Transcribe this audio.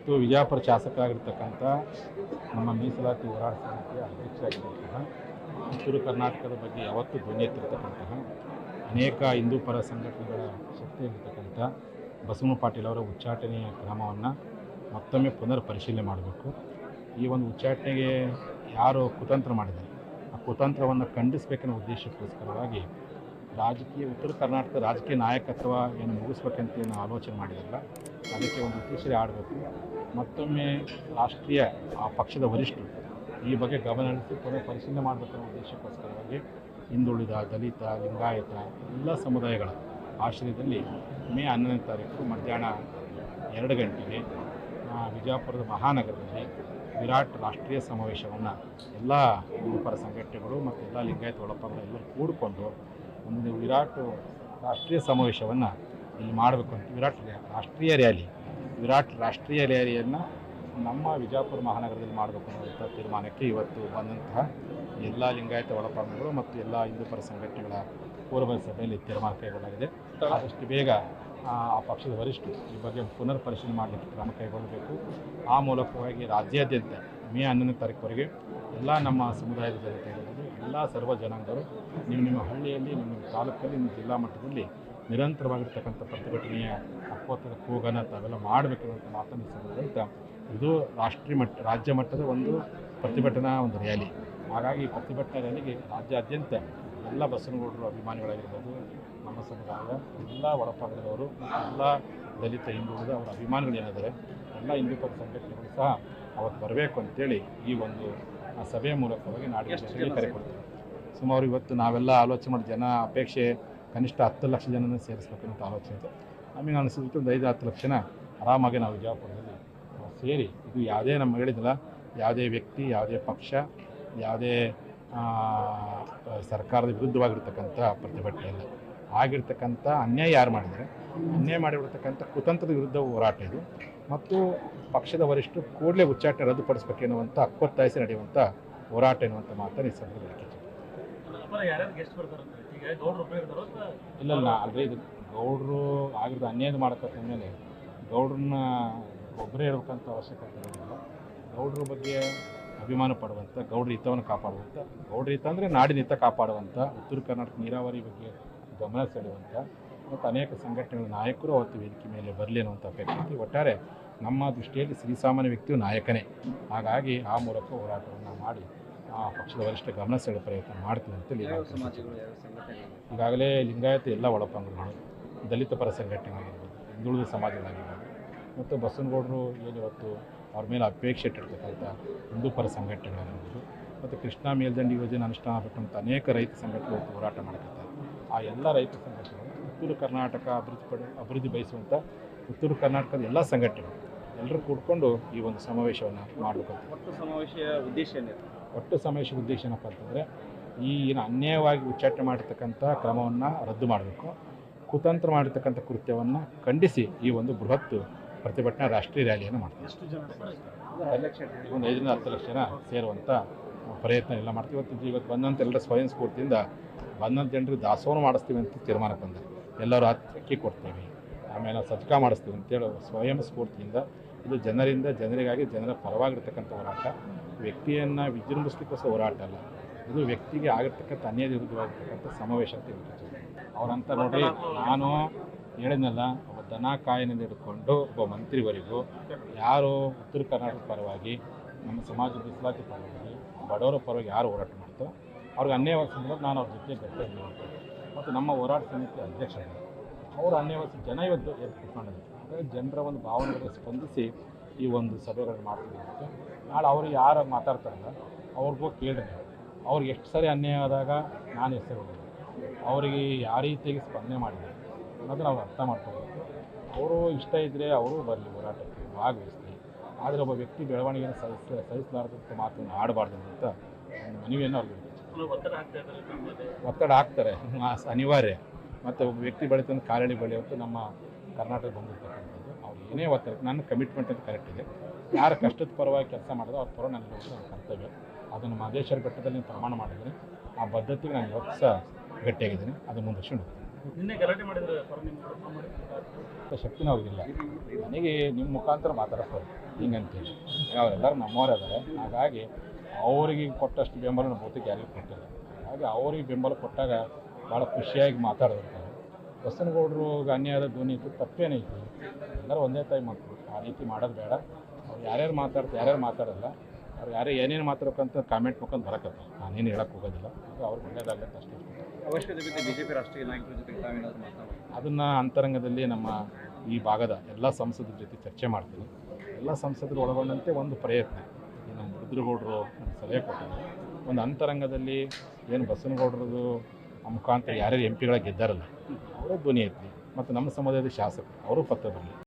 ಇವತ್ತು ವಿಜಯಪುರ ಶಾಸಕರಾಗಿರ್ತಕ್ಕಂಥ ನಮ್ಮ ಮೀಸಲಾತಿ ಹೋರಾಟ ಸಮಿತಿಯ ಅಧ್ಯಕ್ಷರಾಗಿರ್ತಕ್ಕಂತಹ ಉತ್ತರ ಕರ್ನಾಟಕದ ಬಗ್ಗೆ ಯಾವತ್ತೂ ಧ್ವನಿ ಎತ್ತಿರ್ತಕ್ಕಂತಹ ಅನೇಕ ಹಿಂದೂ ಪರ ಸಂಘಟನೆಗಳ ಶಕ್ತಿಯಾಗಿರ್ತಕ್ಕಂಥ ಬಸವನ ಪಾಟೀಲ್ ಅವರ ಉಚ್ಚಾಟನೆಯ ಕ್ರಮವನ್ನು ಮತ್ತೊಮ್ಮೆ ಪುನರ್ ಪರಿಶೀಲನೆ ಮಾಡಬೇಕು. ಈ ಒಂದು ಉಚ್ಚಾಟನೆಗೆ ಯಾರು ಕುತಂತ್ರ ಮಾಡಿದ್ದಾರೆ? ಆ ಕುತಂತ್ರವನ್ನು ಖಂಡಿಸಬೇಕೆನ್ನೋ ಉದ್ದೇಶಕ್ಕೋಸ್ಕರವಾಗಿ ರಾಜಕೀಯ, ಉತ್ತರ ಕರ್ನಾಟಕ ರಾಜಕೀಯ ನಾಯಕತ್ವ ಏನು ಮುಗಿಸ್ಬೇಕಂತ ಏನು ಆಲೋಚನೆ ಮಾಡಿದಾಗ ಅದಕ್ಕೆ ಒಂದು ಉದ್ದೇಶ ಆಡಬೇಕು. ಮತ್ತೊಮ್ಮೆ ರಾಷ್ಟ್ರೀಯ, ಆ ಪಕ್ಷದ ವರಿಷ್ಠರು ಈ ಬಗ್ಗೆ ಗಮನ ಹರಿಸಿ ಪುನಃ ಪರಿಶೀಲನೆ ಮಾಡಬೇಕನ್ನೋ ಉದ್ದೇಶಕ್ಕೋಸ್ಕರವಾಗಿ ಹಿಂದುಳಿದ ದಲಿತ, ಲಿಂಗಾಯತ ಎಲ್ಲ ಸಮುದಾಯಗಳ ಆಶ್ರಯದಲ್ಲಿ ಮೇ ಹನ್ನೊಂದನೇ ತಾರೀಕು ಮಧ್ಯಾಹ್ನ ಎರಡು ಗಂಟೆಗೆ ವಿಜಯಪುರದ ಮಹಾನಗರದಲ್ಲಿ ವಿರಾಟ್ ರಾಷ್ಟ್ರೀಯ ಸಮಾವೇಶವನ್ನು ಎಲ್ಲ ಗುರುಪರ ಪರ ಸಂಘಟನೆಗಳು ಮತ್ತು ಎಲ್ಲ ಲಿಂಗಾಯತ ಒಳಪಂಗ ಎಲ್ಲರೂ ಕೂಡಿಕೊಂಡು ಒಂದು ವಿರಾಟ್ ರಾಷ್ಟ್ರೀಯ ಸಮಾವೇಶವನ್ನು ಇಲ್ಲಿ ಮಾಡಬೇಕು ಅಂತ, ವಿರಾಟ್ ರ್ಯಾ- ರಾಷ್ಟ್ರೀಯ ರ್ಯಾಲಿ. ವಿರಾಟ್ ರಾಷ್ಟ್ರೀಯ ರ್ಯಾಲಿಯನ್ನು ನಮ್ಮ ವಿಜಯಪುರ ಮಹಾನಗರದಲ್ಲಿ ಮಾಡಬೇಕು ಅನ್ನುವಂಥ ತೀರ್ಮಾನಕ್ಕೆ ಇವತ್ತು ಬಂದಂತಹ ಎಲ್ಲ ಲಿಂಗಾಯತ ಒಳಪಂಗಗಳು ಮತ್ತು ಎಲ್ಲ ಹಿಂದೂಪರ ಸಂಘಟನೆಗಳ ಪೂರ್ವ ಸಭೆಯಲ್ಲಿ ತೀರ್ಮಾನ ಕೈಗೊಳ್ಳಲಾಗಿದೆ. ಆದಷ್ಟು ಬೇಗ, ಆ ಪಕ್ಷದ ವರಿಷ್ಠರು ಈ ಬಗ್ಗೆ ಪುನರ್ ಪರಿಶೀಲನೆ ಮಾಡಲಿಕ್ಕೆ ಕ್ರಮ ಕೈಗೊಳ್ಳಬೇಕು. ಆ ಮೂಲಕವಾಗಿ ರಾಜ್ಯಾದ್ಯಂತ ಮೇ ಹನ್ನೊಂದನೇ ತಾರೀಕುವರೆಗೆ ಎಲ್ಲ ನಮ್ಮ ಸಮುದಾಯದ ಜನತೆ ಎಲ್ಲ ಸರ್ವ ಜನಾಂಗರು ನಿಮ್ಮ ನಿಮ್ಮ ಹಳ್ಳಿಯಲ್ಲಿ, ನಿಮ್ಮ ತಾಲೂಕಲ್ಲಿ, ನಿಮ್ಮ ಜಿಲ್ಲಾ ಮಟ್ಟದಲ್ಲಿ ನಿರಂತರವಾಗಿರ್ತಕ್ಕಂಥ ಪ್ರತಿಭಟನೆಯ ಅಪ್ಪತ್ತದ ಕೂಗನ ತಾವೆಲ್ಲ ಮಾಡಬೇಕಿರುವಂಥ ಮಾತನ್ನು ಸಂಬಂಧಿತ ಇದು ರಾಷ್ಟ್ರೀಯ ಮಟ್ಟ, ರಾಜ್ಯ ಮಟ್ಟದ ಒಂದು ಪ್ರತಿಭಟನಾ ಒಂದು ರ್ಯಾಲಿ. ಹಾಗಾಗಿ ಪ್ರತಿಭಟನಾ ರ್ಯಾಲಿಗೆ ರಾಜ್ಯಾದ್ಯಂತ ಎಲ್ಲ ಬಸವನಗೌಡರು ಅಭಿಮಾನಿಗಳಾಗಿರ್ಬೋದು, ನಮ್ಮ ಸಮುದಾಯ, ಎಲ್ಲ ಒಳಪಾಗದವರು ಎಲ್ಲ ದಲಿತ ಹಿಂದುಳಿದ ಅವರ ಅಭಿಮಾನಿಗಳು ಏನಿದ್ದಾರೆ, ಎಲ್ಲ ಹಿಂದೂ ಪರ ಸಂಘಟನೆಗಳು ಸಹ ಅವತ್ತು ಬರಬೇಕು ಅಂತೇಳಿ ಈ ಒಂದು ಆ ಸಭೆಯ ಮೂಲಕವಾಗಿ ನಾಡಿನ ಜನರಿಗೆ ಕರೆ ಕೊಡ್ತೀವಿ. ಸುಮಾರು ಇವತ್ತು ನಾವೆಲ್ಲ ಆಲೋಚನೆ ಮಾಡಿ ಜನ ಅಪೇಕ್ಷೆ ಕನಿಷ್ಠ ಹತ್ತು ಲಕ್ಷ ಜನನ ಸೇರಿಸ್ಬೇಕಂತ ಆಲೋಚನೆ ಇತ್ತು ನಮಗೆ ಅನಿಸಿದ್ರು ಒಂದು ಐದು ಹತ್ತು ಲಕ್ಷ ಜನ ಆರಾಮಾಗಿ ನಾವು ವಿಜಯಪುರದಲ್ಲಿ ಸೇರಿ ಇದು ಯಾವುದೇ ನಮ್ಮ ಹೇಳಿದಲ್ಲ ಯಾವುದೇ ವ್ಯಕ್ತಿ ಯಾವುದೇ ಪಕ್ಷ ಯಾವುದೇ ಸರ್ಕಾರದ ವಿರುದ್ಧವಾಗಿರ್ತಕ್ಕಂಥ ಪ್ರತಿಭಟನೆ ಇಲ್ಲ ಆಗಿರ್ತಕ್ಕಂಥ ಅನ್ಯಾಯ ಯಾರು ಮಾಡಿದರೆ ಅನ್ಯಾಯ ಮಾಡಿರ್ತಕ್ಕಂಥ ಕುತಂತ್ರದ ವಿರುದ್ಧ ಹೋರಾಟ ಇದು. ಮತ್ತು ಪಕ್ಷದ ವರಿಷ್ಠರು ಕೂಡಲೇ ಉಚ್ಚಾಟನೆ ರದ್ದುಪಡಿಸಬೇಕೆನ್ನುವಂಥ ಅಕ್ಕೊತ್ತಾಯಿಸಿ ನಡೆಯುವಂಥ ಹೋರಾಟ ಎನ್ನುವಂಥ ಮಾತನ್ನು ಈ ಸಂದರ್ಭದಲ್ಲಿ ಇಲ್ಲ ಇಲ್ಲ ಅಂದರೆ ಇದು. ಗೌಡರು ಆಗಿರೋದು ಅನ್ಯಾಯ ಮಾಡಕತ್ತ ಮೇಲೆ. ಗೌಡ್ರನ್ನ ಒಬ್ಬರೇ ಇರಬೇಕಂತ ಅವಶ್ಯಕತೆ ಇರೋದಿಲ್ಲ. ಗೌಡ್ರ ಬಗ್ಗೆ ಅಭಿಮಾನ ಪಡುವಂಥ ಗೌಡ್ರ ಹಿತವನ್ನು ಕಾಪಾಡುವಂಥ ಗೌಡ್ರ ಹಿತ ಅಂದರೆ ನಾಡಿನ ಹಿತ ಕಾಪಾಡುವಂಥ ಉತ್ತರ ಕರ್ನಾಟಕ ನೀರಾವರಿ ಬಗ್ಗೆ ಗಮನ ಸೆಳೆಯುವಂಥ ಮತ್ತು ಅನೇಕ ಸಂಘಟನೆಗಳ ನಾಯಕರು ಅವತ್ತು ವೇದಿಕೆ ಮೇಲೆ ಬರಲಿ ಅನ್ನುವಂಥ ಅಪೇಕ್ಷೆ ಒಟ್ಟಾರೆ ನಮ್ಮ ದೃಷ್ಟಿಯಲ್ಲಿ ಶ್ರೀಸಾಮಾನ್ಯ ವ್ಯಕ್ತಿಯು ನಾಯಕನೇ. ಹಾಗಾಗಿ ಆ ಮೂಲಕ ಹೋರಾಟವನ್ನು ಮಾಡಿ ಆ ಪಕ್ಷದ ವರಿಷ್ಠ ಗಮನ ಸೆಳೆಯುವ ಪ್ರಯತ್ನ ಮಾಡ್ತೀವಿ ಅಂತೇಳಿ ಈಗಾಗಲೇ ಲಿಂಗಾಯತ ಎಲ್ಲ ಒಳಪಂಗಡಗಳು ದಲಿತ ಪರ ಸಂಘಟನೆಗಳಾಗಿರ್ಬೋದು ಹಿಂದುಳಿದ ಸಮಾಜಗಳಾಗಿರ್ಬೋದು ಮತ್ತು ಬಸವನಗೌಡರು ಏನು ಇವತ್ತು ಅವ್ರ ಮೇಲೆ ಅಪೇಕ್ಷೆ ಇಟ್ಟಿರ್ತಕ್ಕಂಥ ಹಿಂದೂ ಪರ ಸಂಘಟನೆಗಳಾಗಿರ್ಬೋದು ಮತ್ತು ಕೃಷ್ಣಾ ಮೇಲ್ದಂಡಿ ಯೋಜನೆ ಅನುಷ್ಠಾನ ಬಿಟ್ಟಂಥ ಅನೇಕ ರೈತ ಸಂಘಟನೆಗಳು ಹೋರಾಟ ಮಾಡ್ತಿರ್ತಾರೆ ಆ ಎಲ್ಲ ರೈತ ಸಂಘಟನೆಗಳು ಉತ್ತರ ಕರ್ನಾಟಕ ಅಭಿವೃದ್ಧಿ ಪಡೆ ಅಭಿವೃದ್ಧಿ ಬಯಸುವಂಥ ಉತ್ತರ ಕರ್ನಾಟಕದ ಎಲ್ಲ ಸಂಘಟನೆಗಳು ಎಲ್ಲರೂ ಕೂಡ್ಕೊಂಡು ಈ ಒಂದು ಸಮಾವೇಶವನ್ನು ಮಾಡಬೇಕು ಒಟ್ಟು ಸಮಾವೇಶದ ಉದ್ದೇಶ ಏನಿದೆ? ಒಟ್ಟು ಸಮಾವೇಶದ ಉದ್ದೇಶ ಏನಪ್ಪ ಅಂತಂದರೆ ಈ ಏನು ಅನ್ಯಾಯವಾಗಿ ಉಚ್ಚಾಟನೆ ಮಾಡಿರ್ತಕ್ಕಂಥ ಕ್ರಮವನ್ನು ರದ್ದು ಮಾಡಬೇಕು. ಕುತಂತ್ರ ಮಾಡಿರ್ತಕ್ಕಂಥ ಕೃತ್ಯವನ್ನು ಖಂಡಿಸಿ ಈ ಒಂದು ಬೃಹತ್ ಪ್ರತಿಭಟನಾ ರಾಷ್ಟ್ರೀಯ ರ್ಯಾಲಿಯನ್ನು ಮಾಡ್ತೀವಿ. ಎಷ್ಟು ಜನ ಒಂದು ಐದರಿಂದ ಹತ್ತು ಲಕ್ಷ ಜನ ಸೇರುವಂಥ ಪ್ರಯತ್ನ ಎಲ್ಲ ಮಾಡ್ತೀವಿ. ಇವತ್ತು ಇವತ್ತು ಬಂದಂಥ ಎಲ್ಲರ ಸ್ವಯಂ ಸ್ಫೂರ್ತಿಯಿಂದ ಬಂದಂಥ ಜನರಿಗೆ ದಾಸೋಹ ಮಾಡಿಸ್ತೀವಿ ಅಂತ ತೀರ್ಮಾನಕ್ಕೆ ಬಂದ ಎಲ್ಲರೂ ಅಕ್ಕಿ ಕೊಡ್ತೀವಿ. ಆಮೇಲೆ ಸಜ್ಕ ಮಾಡಿಸ್ತೀವಿ ಅಂತೇಳಿ ಸ್ವಯಂ ಸ್ಫೂರ್ತಿಯಿಂದ ಇದು ಜನರಿಂದ ಜನರಿಗಾಗಿ ಜನರ ಪರವಾಗಿರ್ತಕ್ಕಂಥ ಹೋರಾಟ. ವ್ಯಕ್ತಿಯನ್ನು ವಿಜೃಂಭಿಸ್ಲಿಕ್ಕೋಸ್ಕರ ಹೋರಾಟ ಅಲ್ಲ. ಇದು ವ್ಯಕ್ತಿಗೆ ಆಗಿರ್ತಕ್ಕಂಥ ಅನ್ಯ ವಿರುದ್ಧವಾಗಿರ್ತಕ್ಕಂಥ ಸಮಾವೇಶ ಅಂತ ಹೇಳ್ತೀವಿ ಅವರಂತ ನೋಡ್ರಿ ನಾನು ಹೇಳಿದ್ನಲ್ಲ, ಒಬ್ಬ ದನ ಕಾಯಿನಿಂದ ಹಿಡ್ಕೊಂಡು ಒಬ್ಬ ಮಂತ್ರಿವರೆಗೂ ಯಾರು ಉತ್ತರ ಕರ್ನಾಟಕ ಪರವಾಗಿ, ನಮ್ಮ ಸಮಾಜ ಮೀಸಲಾತಿ ಪರವಾಗಿ, ಬಡವರ ಪರವಾಗಿ ಯಾರು ಹೋರಾಟ ಮಾಡ್ತೋ, ಅವ್ರಿಗೆ ಅನ್ಯಾಯವಾಗಿ ಸಂದರ್ಭ ನಾನು ಅವ್ರ ಜೊತೆ ಗಟ್ಟಿಯಾಗಿ ಮತ್ತು ನಮ್ಮ ಹೋರಾಟ ಸಮಿತಿ ಅಧ್ಯಕ್ಷರು ಅವರು ಅನ್ಯವಾಸಿ ಜನ ಇವತ್ತು ಎದ್ದು ಹಾಗಾಗಿ ಜನರ ಒಂದು ಭಾವನೆಗಳಿಗೆ ಸ್ಪಂದಿಸಿ ಈ ಒಂದು ಸಭೆಗಳನ್ನು ಮಾಡ್ತಿದ್ದೀವಿ ನಾಳೆ ಅವರು ಯಾರು ಮಾತಾಡ್ತಾರಲ್ಲ ಅವ್ರಿಗೂ ಕೇಳಿದೆ. ಅವ್ರಿಗೆ ಎಷ್ಟು ಸರಿ ಅನ್ಯಾಯ ಆದಾಗ ನಾನು ಹೆಸರು ಅವರಿಗೆ ಯಾವ ರೀತಿಯಾಗಿ ಸ್ಪಂದನೆ ಮಾಡಿದೆ ಅನ್ನೋದು ನಾವು ಅರ್ಥ ಮಾಡ್ಕೋಬೇಕು. ಅವರು ಇಷ್ಟ ಇದ್ದರೆ ಅವರು ಬರಲಿ ಹೋರಾಟಕ್ಕೆ, ಭಾಗವಹಿಸಲಿ. ಆದರೆ ಒಬ್ಬ ವ್ಯಕ್ತಿ ಬೆಳವಣಿಗೆಯನ್ನು ಸಹಿಸ, ಸಹಿಸಲಾರದಂಥ ಮಾತನ್ನು ಆಡಬಾರ್ದು ಅಂತ ಮನವಿಯನ್ನು ಅವ್ರಿಗೆ ಒತ್ತಡ ಹಾಕ್ತಾರೆ. ಅನಿವಾರ್ಯ. ಮತ್ತು ಒಬ್ಬ ವ್ಯಕ್ತಿ ಬೆಳೀತಾನೆ ಕಾಲಡಿ ಬೆಳೆಯುವಂಥ ನಮ್ಮ ಕರ್ನಾಟಕ ಬಂದಿರ್ತಕ್ಕಂಥದ್ದು. ಅವ್ರು ಏನೇ ಒತ್ತಡ ನನ್ನ ಕಮಿಟ್ಮೆಂಟ್ ಅಂತ ಕರೆಕ್ಟ್ ಇದೆ. ಯಾರು ಕಷ್ಟದ ಪರವಾಗಿ ಕೆಲಸ ಮಾಡೋದು ಅವ್ರ ಪರ ನನಗೆ ನನ್ನ ಕರ್ತವ್ಯ. ಅದನ್ನು ಮಹದೇಶ್ವರ ಬೆಟ್ಟದಲ್ಲಿ ಪ್ರಮಾಣ ಮಾಡಿದ್ದೀನಿ ಆ ಬದ್ಧತೆಗೆ ನಾನು ಇವತ್ತು ಸಹ ಗಟ್ಟಿಯಾಗಿದ್ದೀನಿ. ಅದು ಮುಂದೆ ಶುಣ್ಣ ನಿನ್ನೆ ಗಲಾಟೆ ಮಾಡಿದ್ರೆ ಸರ್ ನಿಮ್ಮ ವಿರುದ್ಧ ಮಾಡಿ ಅಂಥ ಶಕ್ತಿನ ಅವ್ರಿಗಿಲ್ಲ. ನನಗೆ ನಿಮ್ಮ ಮುಖಾಂತರ ಮಾತಾಡ್ತಾರೆ ಹಿಂಗಂತೇಳಿ. ಅವರೆಲ್ಲರೂ ನಮ್ಮವರಾದರೆ ಹಾಗಾಗಿ ಅವರಿಗೆ ಕೊಟ್ಟಷ್ಟು ಬೆಂಬಲ ನಮ್ಮ ಬಹುತೇಕ ಯಾರಿಗೂ ಕೊಟ್ಟಿಲ್ಲ. ಹಾಗೆ ಅವರಿಗೆ ಬೆಂಬಲ ಕೊಟ್ಟಾಗ ಭಾಳ ಖುಷಿಯಾಗಿ ಮಾತಾಡಿರ್ತಾರೆ ಬಸನಗೌಡರು ಅನ್ಯಾಯದ ಧ್ವನಿ ಇತ್ತು ತಪ್ಪೇನೈತಿ ಎಲ್ಲರೂ ಒಂದೇ ತಾಯಿ ಮಕ್ಕಳು. ಆ ರೀತಿ ಮಾಡೋದು ಬೇಡ. ಅವ್ರು ಯಾರ್ಯಾರು ಮಾತಾಡ್ತಾರೆ ಯಾರ್ಯಾರು ಮಾತಾಡಲ್ಲ. ಅವ್ರು ಯಾರೇ ಏನೇನು ಮಾತಾಡ್ಬೇಕಂತ ಕಾಮೆಂಟ್ ಮುಖಾಂತರ ಬರಕತ್ತ. ನಾನೇನು ಹೇಳಕ್ಕೆ ಹೋಗೋದಿಲ್ಲ. ಅವ್ರಿಗೆ ಒಳ್ಳೇದಾಗತ್ತೆ ಅಷ್ಟೇ. ಅವಶ್ಯಕತೆ ಬಿಜೆಪಿ ರಾಷ್ಟ್ರೀಯ ನಾಯಕರ ಜೊತೆ ಅದನ್ನು ಅಂತರಂಗದಲ್ಲಿ ನಮ್ಮ ಈ ಭಾಗದ ಎಲ್ಲ ಸಂಸದರ ಜೊತೆ ಚರ್ಚೆ ಮಾಡ್ತೀನಿ. ಎಲ್ಲ ಸಂಸದರು ಒಳಗೊಂಡಂತೆ ಒಂದು ಪ್ರಯತ್ನ. ರುದ್ರಗೌಡರು ಸಲಹೆ ಕೊಟ್ಟರು. ಒಂದು ಅಂತರಂಗದಲ್ಲಿ ಏನು ಬಸವನಗೌಡರದು ಆ ಮುಖಾಂತರ ಯಾರ್ಯಾರು ಎಂ ಪಿಗಳ ಗೆದ್ದಾರಲ್ಲ ಅವರೇ ಧ್ವನಿ ಐತಿ ಮತ್ತು ನಮ್ಮ ಸಮುದಾಯದ ಶಾಸಕರು, ಅವರು ಪತ್ರ ಬರಲಿ.